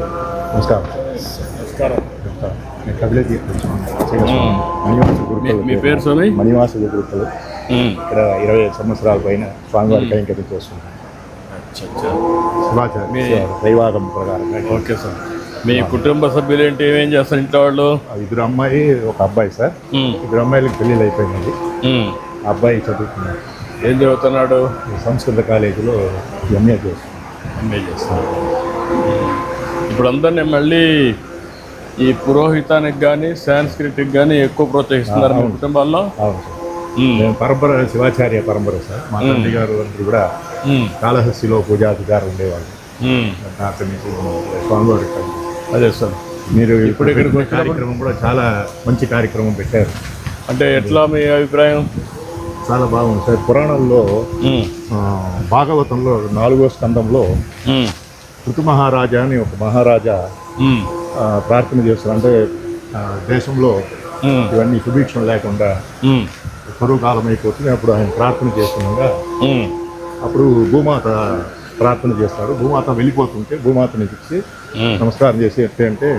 నమస్కారం. మీ- పేరు స్వామి మణివాస గురుకులు. ఇక్కడ ఇరవై ఐదు సంవత్సరాల పైన స్వామివారి కైంకర్యం మీ- దైవాగం ప్రకారంగా ఓకే సార్. మీ కుటుంబ సభ్యులు ఏంటి? ఏమేం చేస్తారు ఇంట్లో వాళ్ళు? ఇద్దరు అమ్మాయి ఒక అబ్బాయి సార్. ఇద్దరు అమ్మాయిలకు పెళ్ళిళ్ళు అయిపోయినది. ఆ అబ్బాయి చదువుతున్నాడు ఏం చదువుతున్నాడు? సంస్కృత కాలేజీలో ఎంఏ చేస్తున్నాడు. ఎంఏ చేస్తాడు ఇప్పుడు అందరినీ మళ్ళీ ఈ పురోహితానికి కానీ సాంస్క్రిట్కి కానీ ఎక్కువ ప్రోత్సహిస్తున్నారు మీ కుటుంబాల్లో? పరంపర శివాచార్య పరంపర సార్. మా తండ్రి గారు అందరూ కూడా కాళహస్తిలో పూజాధికారులు ఉండేవాళ్ళు. స్వామివారి. అదే సార్. మీరు ఇప్పుడు ఇక్కడికి కార్యక్రమం కూడా చాలా మంచి కార్యక్రమం పెట్టారు. అంటే ఎట్లా మీ అభిప్రాయం? చాలా బాగుంది సార్. పురాణంలో భాగవతంలో నాలుగో స్కందంలో ఋతు మహారాజా అని ఒక మహారాజా ప్రార్థన చేస్తారు. అంటే దేశంలో ఇవన్నీ సుభిక్షం లేకుండా కరువు కాలం అయిపోతుంది. అప్పుడు ఆయన ప్రార్థన చేస్తుండగా అప్పుడు భూమాత ప్రార్థన చేస్తారు. భూమాత వెళ్ళిపోతుంటే భూమాతని ఉమ్, నమస్కారం చేసి అంటే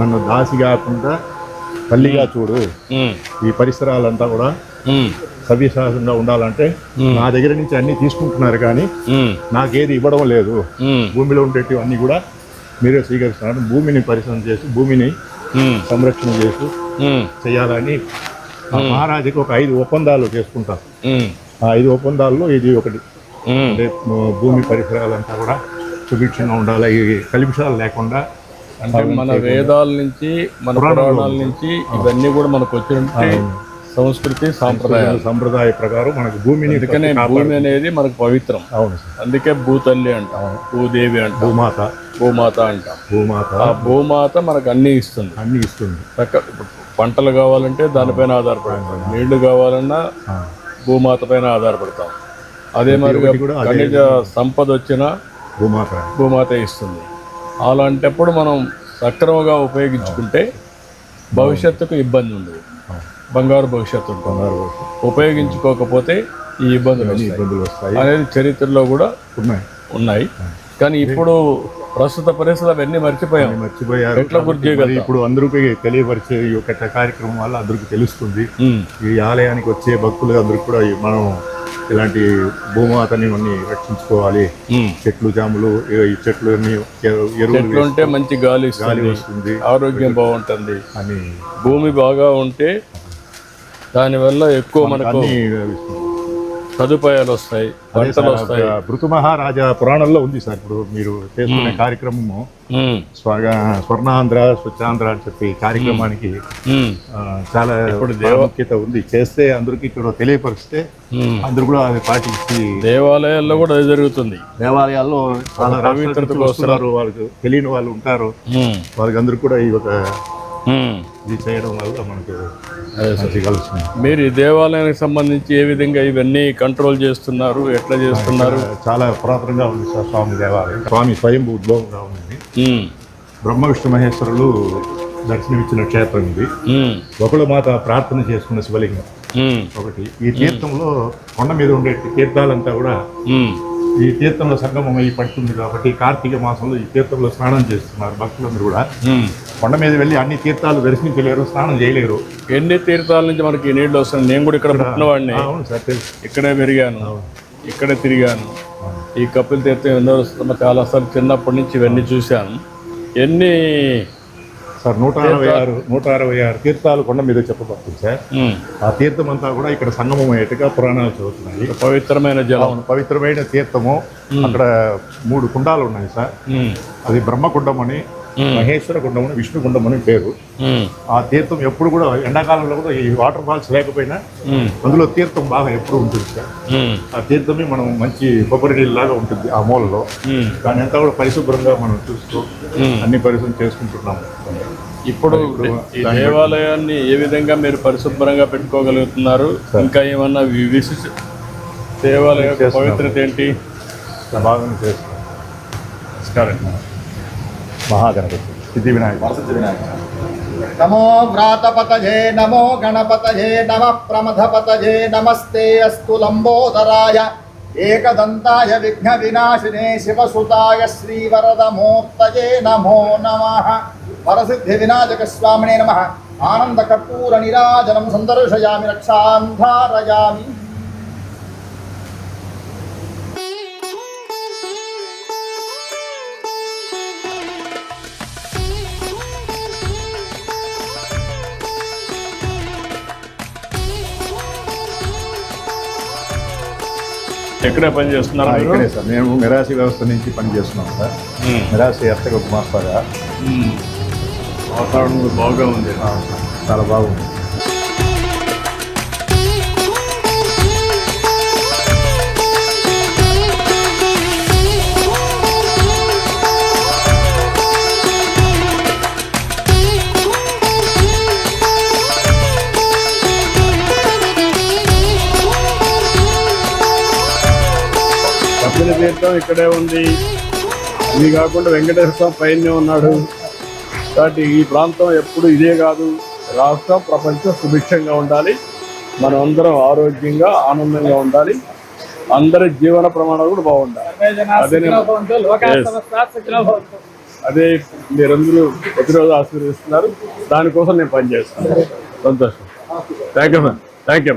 నన్ను దాసి కాకుండా తల్లిగా చూడు. ఈ పరిసరాలంతా కూడా సవ్యసాధంగా ఉండాలంటే నా దగ్గర నుంచి అన్నీ తీసుకుంటున్నారు కానీ నాకేది ఇవ్వడం లేదు. భూమిలో ఉండేటివి అన్నీ కూడా మీరే స్వీకరిస్తున్నారు. భూమిని పరిశ్రమ చేసి భూమిని సంరక్షణ చేసి చేయాలని మహారాజుకి ఒక ఐదు ఒప్పందాలు చేసుకుంటారు. ఆ ఐదు ఒప్పందాల్లో ఇది ఒకటి. అంటే భూమి పరిసరాలంతా కూడా సుభిక్షంగా ఉండాలి. ఈ కలుషాలు లేకుండా అంటే మన వేదాల నుంచి మన పురాణాల నుంచి ఇవన్నీ కూడా మనకు వచ్చినట్టు సంస్కృతి సాంప్రదాయాలు. సంప్రదాయ ప్రకారం మనకు భూమిని అందుకనే భూమి అనేది మనకు పవిత్రం. అవును అందుకే భూతల్లి అంటాం భూదేవి అంటాం భూమాత. భూమాత అంటాం. భూమాత. ఆ భూమాత మనకు అన్ని ఇస్తుంది. అన్ని ఇస్తుంది. చక్క పంటలు కావాలంటే దానిపైన ఆధారపడతాం. నీళ్ళు కావాలన్నా. భూమాత పైన ఆధారపడతాం. అదే మరి ఖనిజ సంపద వచ్చినా భూమాత. భూమాత ఇస్తుంది. అలాంటప్పుడు మనం సక్రమంగా ఉపయోగించుకుంటే భవిష్యత్తుకు ఇబ్బంది ఉండదు. బంగారు భవిష్యత్తు ఉంటుంది. ఉపయోగించుకోకపోతే ఈ ఇబ్బందులు ఇబ్బందులు వస్తాయి. అనేది చరిత్రలో కూడా ఉన్నాయి. ఉన్నాయి. కానీ ఇప్పుడు ప్రస్తుత పరిస్థితులు అవన్నీ మర్చిపోయాం. మర్చిపోయారు. ఎట్లా గుర్తు? మరి ఇప్పుడు అందరికీ తెలియపరిచే ఈ యొక్క కార్యక్రమం వల్ల అందరికీ తెలుస్తుంది. ఈ ఆలయానికి వచ్చే భక్తులు అందరికీ కూడా మనం ఇలాంటి భూమాతని అన్ని రక్షించుకోవాలి. చెట్లు జాములు ఈ- చెట్లు అన్ని ఎరువులు ఉంటే మంచి గాలి గాలి వస్తుంది. ఆరోగ్యం బాగుంటుంది. అని భూమి బాగా ఉంటే దానివల్ల ఎక్కువ మనకు అన్ని సదుపాయాలు వస్తాయి పంటలు వస్తాయి పురాణంలో ఉంది సార్. ఇప్పుడు మీరు చేసుకునే కార్యక్రమము స్వర్ణాంధ్ర స్వచ్ఛాంధ్ర అని చెప్పి కార్యక్రమానికి చాలా ప్రాముఖ్యత ఉంది. చేస్తే అందరికీ ఇక్కడ తెలియపరిస్తే. అందరూ కూడా అది పాటించి దేవాలయాల్లో కూడా అది జరుగుతుంది. దేవాలయాల్లో చాలా వస్తున్నారు వాళ్ళకి తెలియని వాళ్ళు ఉంటారు. వాళ్ళకి అందరూ కూడా ఈ ఒక. ఇది చేయడం వల్ల మనకు మీరు ఈ దేవాలయానికి సంబంధించి ఏ విధంగా ఇవన్నీ కంట్రోల్ చేస్తున్నారు? ఎట్లా చేస్తున్నారు? చాలా పురాతనంగా ఉంది సార్ స్వామి దేవాలయం. స్వామి స్వయంభూ ఉద్భవంగా ఉంది. బ్రహ్మ విష్ణు మహేశ్వరులు దర్శనమిచ్చిన క్షేత్రం ఇది. ఒకళ్ళు మాత ప్రార్థన చేసుకున్న శివలింగం. ఒకటి. ఈ తీర్థంలో కొండ మీద ఉండే తీర్థాలంతా కూడా ఈ తీర్థంలో సంగమం అయి పడుతుంది కాబట్టి కార్తీక మాసంలో ఈ తీర్థంలో స్నానం చేస్తున్నారు భక్తులందరూ కూడా. కొండ మీద వెళ్ళి అన్ని తీర్థాలు దర్శించలేరు స్నానం చేయలేరు. ఎన్ని తీర్థాల నుంచి మనకి ఈ నీళ్ళు వస్తున్నాయి? నేను కూడా ఇక్కడ పుట్టినవాడిని అవును సార్ తెలుసు. ఇక్కడే పెరిగాను. ఇక్కడే తిరిగాను. ఈ కపిల్ తీర్థం ఎన్నో చాలా సార్లు చిన్నప్పటి నుంచి ఇవన్నీ చూశాను. ఎన్ని సార్ నూట అరవై ఆరు నూట అరవై ఆరు తీర్థాలు కొండ మీద చెప్పబడుతుంది సార్. ఆ తీర్థం అంతా కూడా ఇక్కడ సంగమం అయ్యేట్టుగా పురాణాలు చదువుతున్నాయి పవిత్రమైన జలం. పవిత్రమైన తీర్థము. అక్కడ మూడు కుండాలు ఉన్నాయి సార్. అది బ్రహ్మకుండం అని మహేశ్వర కుండం అని విష్ణు కుండం అని పేరు. ఆ తీర్థం ఎప్పుడు కూడా ఎండాకాలంలో కూడా ఈ వాటర్ ఫాల్స్ లేకపోయినా అందులో తీర్థం బాగా ఎప్పుడు ఉంటుంది సార్? ఆ తీర్థమే మనం మంచి కొబ్బరి నీళ్ళలాగా ఉంటుంది ఆ మూలలో. దాని అంతా కూడా పరిశుభ్రంగా మనం చూస్తూ. అన్ని పరిశుభ్రం చేసుకుంటున్నాము ఇప్పుడు ఈ దేవాలయాన్ని ఏ విధంగా మీరు పరిశుభ్రంగా పెట్టుకోగలుగుతున్నారు? ఇంకా ఏమన్నా వి- విశిష్ట దేవాలయ పవిత్రత ఏంటి? బాగా చేస్తాం నమస్కారం. మహాగణపతి. సిద్ధి వినాయక నమో వ్రాతపతజే నమో గణపతజే నమ ప్రమథపతజే నమస్తే అస్తు లంబోదరాయ ఏకదంతాయ విఘ్న వినాశినే శివసుతాయ శ్రీవరదమూర్తయే నమో నమ. వరసిద్ధి వినాయక స్వామినే నమ. ఆనంద కర్పూర నిరాజనం సందర్శయామి రక్షాంధారయామి. ఎక్కడే పని చేస్తున్నారు? ఇక్కడే సార్ మేము మిరాసి వ్యవస్థ నుంచి పనిచేస్తున్నాం సార్ ఉమ్. మిరాసి ఎత్తగా గుమాస్తాగా ఉమ్. వాతావరణం బాగా ఉంది చాలా బాగుంది తీర్థం ఇక్కడే ఉంది. ఇది కాకుండా వెంకటేశ్వర స్వామి పైనే ఉన్నాడు. కాబట్టి ఈ ప్రాంతం ఎప్పుడు ఇదే కాదు. రాష్ట్రం ప్రపంచం సుభిక్షంగా ఉండాలి. మనం అందరం ఆరోగ్యంగా ఆనందంగా ఉండాలి. అందరి జీవన ప్రమాణాలు కూడా బాగుండాలి. అదే. అదే మీరందరూ ప్రతిరోజు ఆశీర్వదిస్తున్నారు. దానికోసం నేను పనిచేస్తాను. సంతోషం. Thank you ma'am thank you